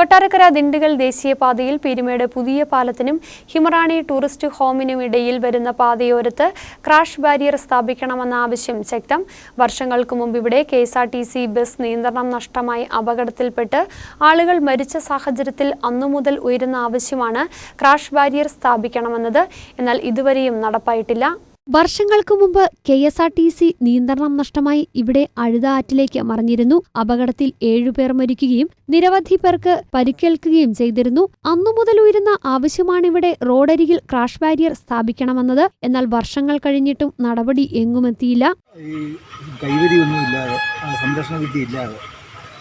കൊട്ടാരക്കര ദിണ്ടുകൽ ദേശീയപാതയിൽ പീരുമേട് പുതിയ പാലത്തിനും ഹിമറാണി ടൂറിസ്റ്റ് ഹോമിനും ഇടയിൽ വരുന്ന പാതയോരത്ത് ക്രാഷ് ബാരിയർ സ്ഥാപിക്കണമെന്ന ആവശ്യം ശക്തം. വർഷങ്ങൾക്ക് മുമ്പ് ഇവിടെ K S R T C bus നിയന്ത്രണം നഷ്ടമായി അപകടത്തിൽപ്പെട്ട് ആളുകൾ മരിച്ച സാഹചര്യത്തിൽ അന്നുമുതൽ ഉയരുന്ന ആവശ്യമാണ് ക്രാഷ് ബാരിയർ സ്ഥാപിക്കണമെന്നത്. എന്നാൽ ഇതുവരെയും നടപ്പായിട്ടില്ല. വർഷങ്ങൾക്ക് മുമ്പ് K S R T C നിയന്ത്രണം നഷ്ടമായി ഇവിടെ അഴുത ആറ്റിലേക്ക് മറിഞ്ഞിരുന്നു. അപകടത്തിൽ ഏഴുപേർ മരിക്കുകയും നിരവധി പേർക്ക് പരിക്കേൽക്കുകയും ചെയ്തിരുന്നു. അന്നു മുതൽ ഉയരുന്ന ആവശ്യമാണിവിടെ റോഡരികിൽ ക്രാഷ് ബാരിയർ സ്ഥാപിക്കണമെന്നത്. എന്നാൽ വർഷങ്ങൾ കഴിഞ്ഞിട്ടും നടപടി എങ്ങുമെത്തിയില്ല. ഈ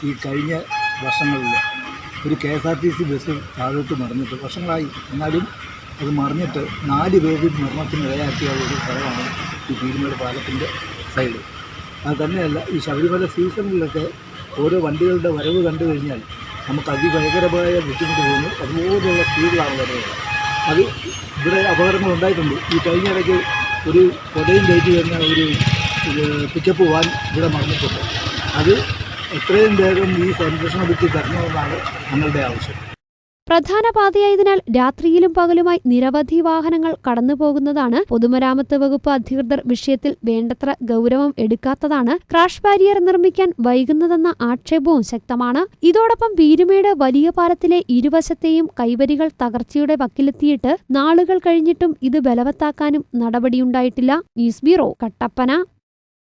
ഈ കഴിഞ്ഞ വർഷങ്ങളിൽ ഒരു K S R T C bus താഴോട്ട് മറിഞ്ഞിട്ട് വർഷങ്ങളായി. എന്നാലും അത് മറിഞ്ഞിട്ട് നാല് പേര് മരണത്തിനിടയാക്കിയ ഒരു സ്ഥലമാണ് ഈ പീരുമേട് പാലത്തിന്റെ സൈഡ് അത് തന്നെയല്ല ഈ ശബരിമല സീസണിലൊക്കെ ഓരോ വണ്ടികളുടെ വരവ് കണ്ടു കഴിഞ്ഞാൽ നമുക്ക് അതിഭയങ്കരമായ ബുദ്ധിമുട്ട് തോന്നും. അതുപോലെയുള്ള സ്പീഡിലാണ് വരുന്നത്. അത് ഇവിടെ അപകടങ്ങൾ ഉണ്ടായിട്ടുണ്ട്. ഈ കഴിഞ്ഞ ഇടയ്ക്ക് ഒരു കൊടയും കയറ്റി വരുന്ന ഒരു പിക്കപ്പ് വാൻ ഇവിടെ മറന്നിട്ടുണ്ട്. അത് എത്രയും വേഗം ഈ സംരക്ഷണ ബുദ്ധി തരണമെന്നാണ് ഞങ്ങളുടെ ആവശ്യം. പ്രധാന പാതയായതിനാൽ രാത്രിയിലും പകലുമായി നിരവധി വാഹനങ്ങൾ കടന്നുപോകുന്നതാണ് പൊതുമരാമത്ത് വകുപ്പ് അധികൃതർ വിഷയത്തിൽ വേണ്ടത്ര ഗൗരവം എടുക്കാത്തതാണ് ക്രാഷ് ബാരിയർ നിർമ്മിക്കാൻ വൈകുന്നതെന്ന ആക്ഷേപവും ശക്തമാണ്. ഇതോടൊപ്പം പീരുമേട് വലിയ പാലത്തിലെ ഇരുവശത്തെയും കൈവരികൾ തകർച്ചയുടെ വക്കിലെത്തിയിട്ട് നാളുകൾ കഴിഞ്ഞിട്ടും ഇത് ബലവത്താക്കാനും നടപടിയുണ്ടായിട്ടില്ല. News bureau Kattappana.